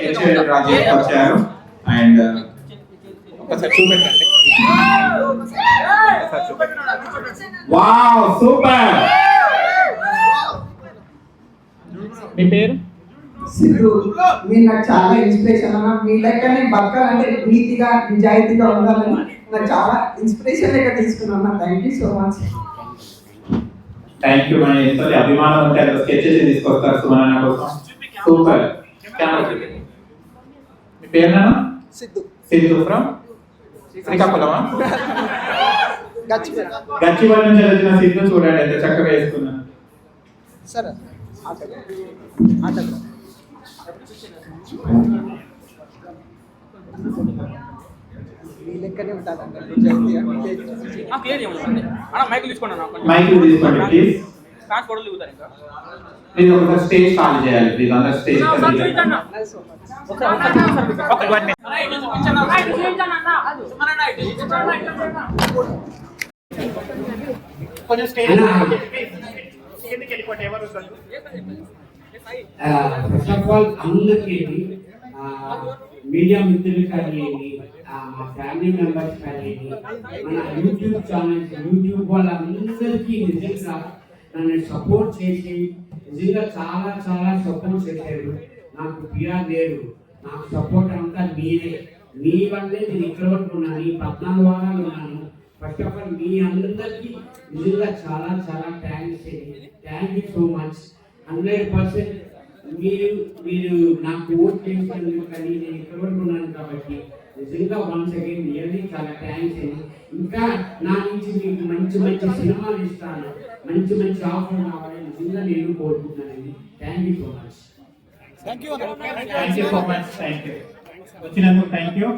వచ్చారు అండ్ ఒకసారి చూపెట్టండి వావ్ సూపర్ మీ పేరు? సిద్ధు మీరు నాకు చాలా ఇన్స్పిరేషన్ అన్న. మీ లెక్కనే బతకాలంటే నీతిగా నిజాయితీగా ఉండాలని నాకు చాలా ఇన్స్పిరేషన్ లెక్క తీసుకున్నాను thank you so much thank you మన ఎంతో అభిమానం ఉంటే స్కెచెస్ తీసుకొస్తారు సుమన కోసం? సూపర్. మీ పేరు నాన్న? సిద్ధు. సిద్ధు ఫ్రమ్ శ్రీకాకుళమా? గచ్చిబౌలి. నుంచి వచ్చిన సిద్ధు చూడండి ఎంత చక్కగా వేసుకున్నాను సరే. లెక్కనే మైక్ తీసుకోండి ప్లీజ్ ఫ్యాన్స్ కూడా దిగుతారు ఇంకా? స్టేజ్ ఖాళీ చేయాలి ప్లీజ్ అందరు స్టేజ్. కొంచెం స్టేజ్ కిందకి ఎవరు? ఫస్ట్ ఆఫ్ ఆల్ అందరికీ మీడియా మిత్రులు ఆ, మా ఫ్యామిలీ మెంబర్స్ కానివ్వండి మన యూట్యూబ్ ఛానల్స్ యూట్యూబ్ వాళ్ళందరికీ నిజంగా నన్ను సపోర్ట్ చేసి నిజంగా చాలా చాలా సపోర్ట్ చేశారు. నాకు పిఆర్ లేరు నాకు సపోర్ట్ అంతా మీరే. మీ వల్లే నేను ఇక్కడ వరకు ఉన్నాను. ఈ పద్నాలుగు వారాలు ఉన్నాను. ఫస్ట్ ఆఫ్ ఆల్ మీ అందరికీ నిజంగా చాలా చాలా thanks thank you so much hundred percent మీరు మీరు నాకు ఓట్ చేసినందుకు కానీ నేను ఇక్కడ వరకు ఉన్నాను కాబట్టి నిజంగా వన్స్ అగైన్ రియల్లీ చాలా థ్యాంక్స్ అండి ఇంకా నా నుంచి మీకు మంచి మంచి సినిమాలు ఇస్తాను. మంచి మంచి ఆఫర్ కావాలని నిజంగా నేను కోరుకుంటున్నానండి. Thank you so much thank you so much thank you వచ్చినందుకు థ్యాంక్ యూ